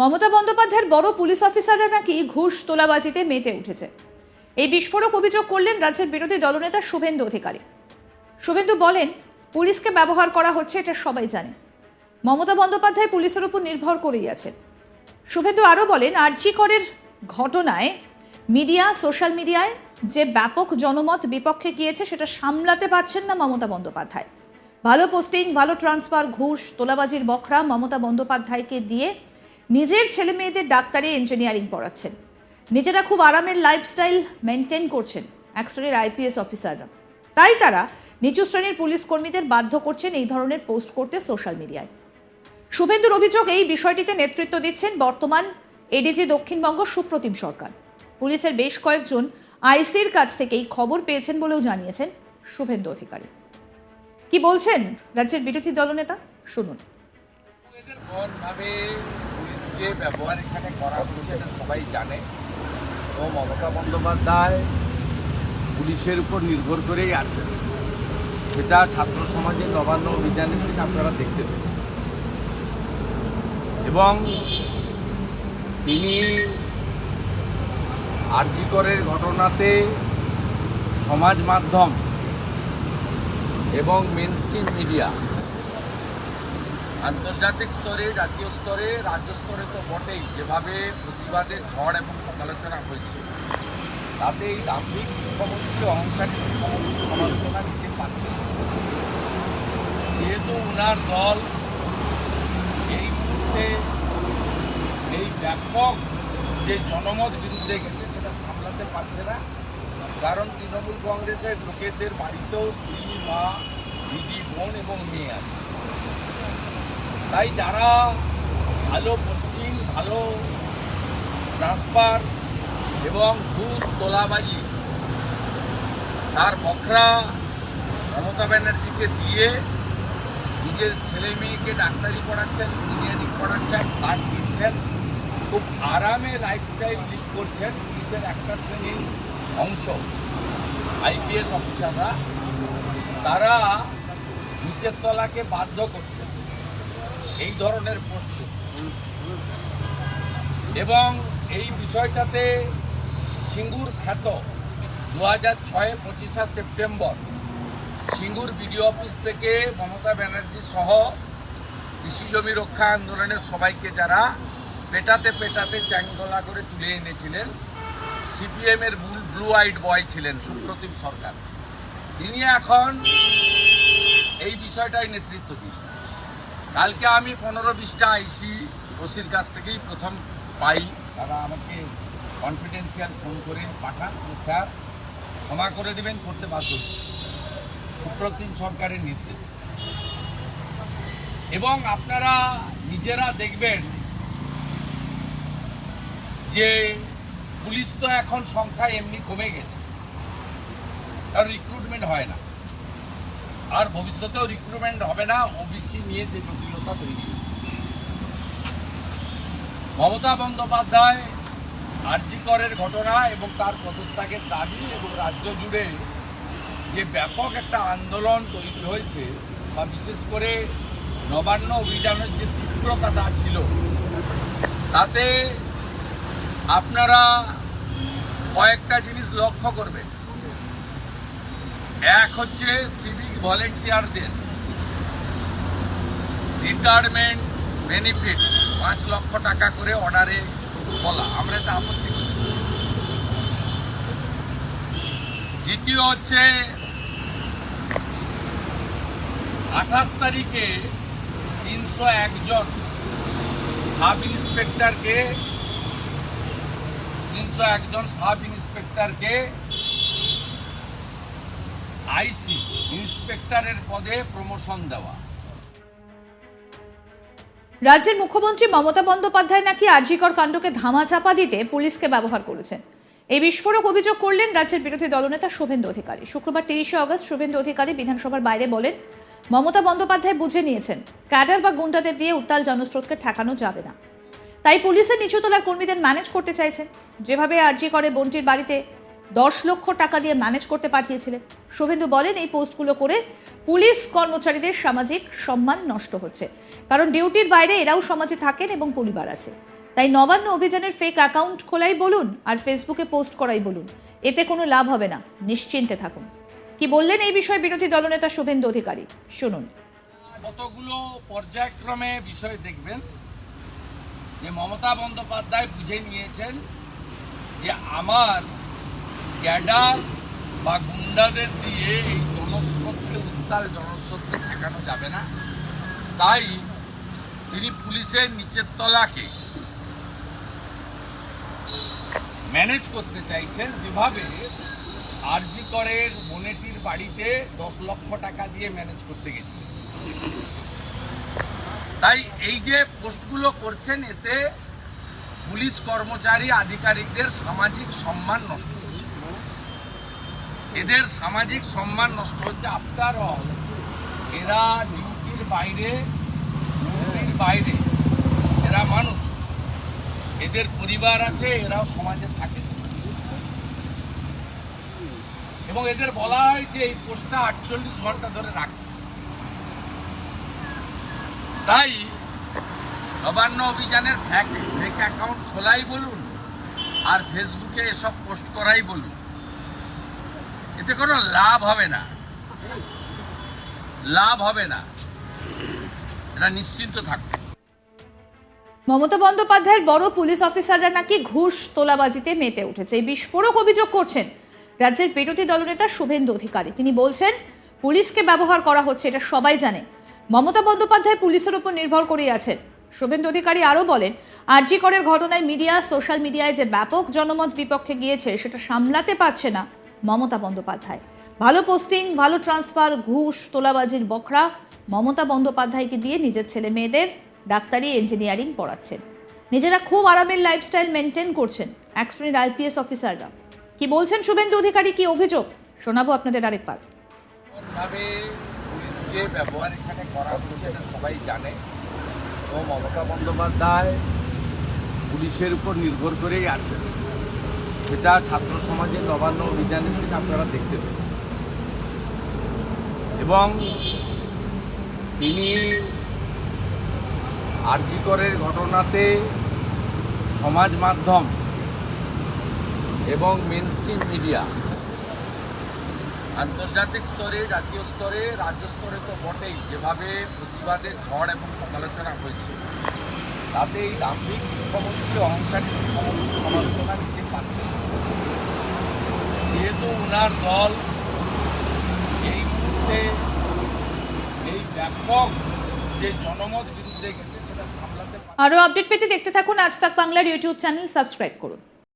মমতা বন্দ্যোপাধ্যায়ের বড় পুলিশ অফিসাররা নাকি ঘুষ তোলাবাজিতে মেতে উঠেছে। এই বিস্ফোরক অভিযোগ করলেন রাজ্যের বিরোধী দলনেতা শুভেন্দু অধিকারী। শুভেন্দু বলেন, পুলিশকে ব্যবহার করা হচ্ছে, এটা সবাই জানে। মমতা বন্দ্যোপাধ্যায় পুলিশের উপর নির্ভর করেই আছেন। শুভেন্দু আরও বলেন, আরজি করের ঘটনায় মিডিয়া, সোশ্যাল মিডিয়ায় যে ব্যাপক জনমত বিপক্ষে গিয়েছে, সেটা সামলাতে পারছেন না মমতা বন্দ্যোপাধ্যায়। ভালো পোস্টিং, ভালো ট্রান্সফার, ঘুষ, তোলাবাজির বখরা মমতা বন্দ্যোপাধ্যায়কে দিয়ে নিজের ছেলে মেয়েদের ডাক্তারি ইঞ্জিনিয়ারিং পড়াচ্ছেন। নিজেরা খুব আরামের লাইফস্টাইল মেনটেন করছেন এক আইপিএস অফিসাররা তাই তারা নিচু শ্রেণির পুলিশ কর্মীদের বাধ্য করছেন এই ধরনের পোস্ট করতে সোশ্যাল মিডিয়ায় শুভেন্দুর অভিযোগ এই বিষয়টিতে নেতৃত্ব দিচ্ছেন বর্তমান এডিজি দক্ষিণবঙ্গ সুপ্রতিম সরকার। পুলিশের বেশ কয়েকজন আইসির কাছ থেকে এই খবর পেয়েছেন বলেও জানিয়েছেন শুভেন্দু অধিকারী। কি বলছেন রাজ্যের বিরোধী দলনেতা? শুনুন। পুলিশকে ব্যবহার এখানে করা হচ্ছে, এটা সবাই জানে। তো মমতা বন্দ্যোপাধ্যায় পুলিশের উপর নির্ভর করেই আছেন। সেটা ছাত্র সমাজের নবান্ন অভিযানের থেকে আপনারা দেখতে পেয়েছেন। এবং তিনি আরজিকরের ঘটনাতে সমাজ মাধ্যম এবং মেন মিডিয়া আন্তর্জাতিক স্তরে, জাতীয় স্তরে, রাজ্য স্তরে তো বটেই যেভাবে প্রতিবাদের ঝড় এবং সমালোচনা হয়েছে। তাতে এই দাম্ভিক মুখ্যমন্ত্রী অহংকারী সমালোচনা নিতে পারছে যেহেতু ওনার দল এই মুহূর্তে এই ব্যাপক যে জনমত বিরুদ্ধে গেছে সেটা সামলাতে পারছে না। কারণ তৃণমূল কংগ্রেসের লোকেদের বাড়িতেও স্ত্রী, মা, দিদি, বোন এবং মেয়ে আছে। তাই যারা ভালো পোস্টিং, ভালো ট্রান্সফার এবং ঘুষ, তোলাবাজি তার বখরা মমতা ব্যানার্জিকে দিয়ে নিজের ছেলে মেয়েকে ডাক্তারি পড়াচ্ছেন ইঞ্জিনিয়ারিং পড়াচ্ছেন কার্ড দিচ্ছেন, খুব আরামে লাইফস্টাইল লিড করছেন পুলিশের একটা শ্রেণির অংশ? আইপিএস অফিসাররা তারা নিচের তলাকে বাধ্য করছে এই ধরনের প্রস্তুত এবং এই বিষয়টাতে সিঙ্গুর খ্যাত দু হাজার ছয়ে পঁচিশা সেপ্টেম্বর সিঙ্গুর বিডিও অফিস থেকে মমতা ব্যানার্জি সহ কৃষি জমি রক্ষা আন্দোলনের সবাইকে যারা পেটাতে পেটাতে চ্যাংদোলা করে তুলে এনেছিলেন, সিপিএমের ব্লু আইড বয় ছিলেন সুপ্রতিম সরকার। তিনি এখন এই বিষয়টাই নেতৃত্ব দিচ্ছেন কালকে আমি পনেরো বিশটা আইসি ওসির কাছ থেকেই প্রথম পাই। তারা আমাকে কনফিডেন্সিয়াল ফোন করে পাঠান স্যার, ক্ষমা করে দেবেন, করতে বাধ্য। সুপ্রতিম সরকারের নির্দেশ। এবং আপনারা নিজেরা দেখবেন যে, পুলিশ তো এখন সংখ্যা এমনি কমে গেছে। কারণ রিক্রুটমেন্ট হয় না। আর ভবিষ্যতেও রিক্রুটমেন্ট হবে না ওবিসি নিয়ে যে জটিলতা তৈরি মমতা বন্দ্যোপাধ্যায় আরজি করের ঘটনা এবং তার পদত্যাগের দাবি এবং রাজ্য জুড়ে যে ব্যাপক একটা আন্দোলন তৈরি হয়েছে, বা বিশেষ করে নবান্ন অভিযানের যে তীব্রতাটা ছিল, তাতে আপনারা কয়েকটা জিনিস লক্ষ্য করবেন। এক হচ্ছে সিভিক ভলেন্টিয়ারদের রিটায়ারমেন্ট বেনিফিট পাঁচ লক্ষ টাকা করে অর্ডারে বলা। আমরা এটা আপত্তি করি। দ্বিতীয় হচ্ছে, আঠাশ তারিখে তিনশো একজন সাব ইন্সপেক্টরকে তিনশো একজন সাব ইন্সপেক্টরকে আইসি, ইন্সপেক্টরের পদে প্রমোশন দেওয়া। রাজ্যের মুখ্যমন্ত্রী মমতা বন্দ্যোপাধ্যায় নাকি আরজিকর কাণ্ডকে ধামাচাপা দিতে পুলিশকে ব্যবহার করেছেন? এই বিস্ফোরক অভিযোগ করলেন রাজ্যের বিরোধী দলনেতা শুভেন্দু অধিকারী। শুক্রবার তিরিশে অগস্ট শুভেন্দু অধিকারী বিধানসভার বাইরে বলেন, মমতা বন্দ্যোপাধ্যায় বুঝে নিয়েছেন, ক্যাডার বা গুন্ডাদের দিয়ে উত্তাল জনস্রোতকে ঠেকানো যাবে না। তাই পুলিশের নিচুতলার কর্মীদের ম্যানেজ করতে চাইছেন। যেভাবে আরজি করে বন্টির বাড়িতে দশ লক্ষ টাকা দিয়ে ম্যানেজ করতে পাঠিয়েছিলেন শুভেন্দু বলেন, এই পোস্টগুলো করে পুলিশ কর্মচারীদের সামাজিক সম্মান নষ্ট হচ্ছে। কারণ ডিউটির বাইরে এরাও সমাজে থাকেন এবং পরিবার আছে। তাই নবান্ন অভিযানের ফেক অ্যাকাউন্ট খোলাই বলুন আর ফেসবুকে পোস্ট করাই বলুন। এতে কোনো লাভ হবে না। নিশ্চিন্তে থাকুন। কি বললেন এই বিষয়ে বিরোধী দলনেতা শুভেন্দু অধিকারী? শুনুন। কতগুলো পর্যায়ক্রমে বিষয় দেখবেন, যে মমতা বন্দ্যোপাধ্যায় বুঝে নিয়েছেন যে আমার ক্যাডার বা গুন্ডাদের দিয়ে এই জনস্রোতকে উত্তাল জনস্রোতকে ঠেকানো যাবে না। তাই তিনি পুলিশের নিচের তলাকে ম্যানেজ করতে চাইছেন। যেভাবে আরজি করের মনেটির বাড়িতে দশ লক্ষ টাকা দিয়ে ম্যানেজ করতে গেছিলেন তাই এই যে পোস্টগুলো করছেন, এতে পুলিশ কর্মচারী, আধিকারিকদের সামাজিক সম্মান নষ্ট এদের সামাজিক সম্মান নষ্ট হচ্ছে। আফটার অল এরা ডিউটির বাইরে ডিউটির বাইরে। এরা মানুষ। এদের পরিবার আছে, এরাও সমাজে থাকে। এবং এদের বলা হয় যে এই পোস্টটা আটচল্লিশ ঘণ্টা ধরে রাখতে তাই নবান্ন অভিযানের ফ্যাক ফেক অ্যাকাউন্ট খোলাই বলুন, আর ফেসবুকে এসব পোস্ট করাই বলুন। এতে কোনো লাভ হবে না। লাভ হবে না। এটা নিশ্চিন্ত থাকবে। মমতা বন্দ্যোপাধ্যায়ের বড় পুলিশ অফিসাররা নাকি ঘুষ তোলাবাজিতে মেতে উঠেছে। এই বিস্ফোরক অভিযোগ করছেন রাজ্যের বিরোধী দলনেতা শুভেন্দু অধিকারী। তিনি বলছেন, পুলিশকে ব্যবহার করা হচ্ছে, এটা সবাই জানে। মমতা বন্দ্যোপাধ্যায় পুলিশের উপর নির্ভর করেই আছেন। শুভেন্দু অধিকারী আরও বলেন, আরজি করের ঘটনায় মিডিয়া, সোশ্যাল মিডিয়ায় যে ব্যাপক জনমত বিপক্ষে গিয়েছে, সেটা সামলাতে পারছে না। মমতা বন্দ্যোপাধ্যায়। ভালো পোস্টিং ভালো ট্রান্সফার ঘুষ, তোলাবাজির বখরা মমতা বন্দ্যোপাধ্যায়কে দিয়ে নিজের ছেলে মেয়েদের ডাক্তারি ইঞ্জিনিয়ারিং পড়াচ্ছেন। নিজেরা খুব আরামের লাইফস্টাইল মেনটেন করছেন এক শ্রেণির আইপিএস অফিসাররা কি বলছেন শুভেন্দু অধিকারী? কি অভিযোগ? শোনাবো আপনাদের আরেকবার। ব্যবহার এখানে করা হচ্ছে সবাই জানে। মমতা বন্দ্যোপাধ্যায় পুলিশের উপর নির্ভর করেই আছেন। সেটা ছাত্র সমাজের নবান্ন অভিযানের থেকে আপনারা দেখতে পেয়েছেন এবং তিনি আরজিকরের ঘটনাতে সমাজ মাধ্যম এবং মেন স্ট্রিম মিডিয়া আন্তর্জাতিক স্তরে, জাতীয় স্তরে, রাজ্য স্তরে তো বটেই যেভাবে প্রতিবাদের ঝড় এবং সমালোচনা হয়েছে, তাতে এই দাম্ভিক মুখ্যমন্ত্রী অহংকারী সমালোচনা। উনার দল এই মুহূর্তে এই ব্যাপক যে জনমত বিরুদ্ধে গেছে, সেটা সামলাতে আরও আপডেট পেতে দেখতে থাকুন আজ তাক বাংলার ইউটিউব চ্যানেল, সাবস্ক্রাইব করুন।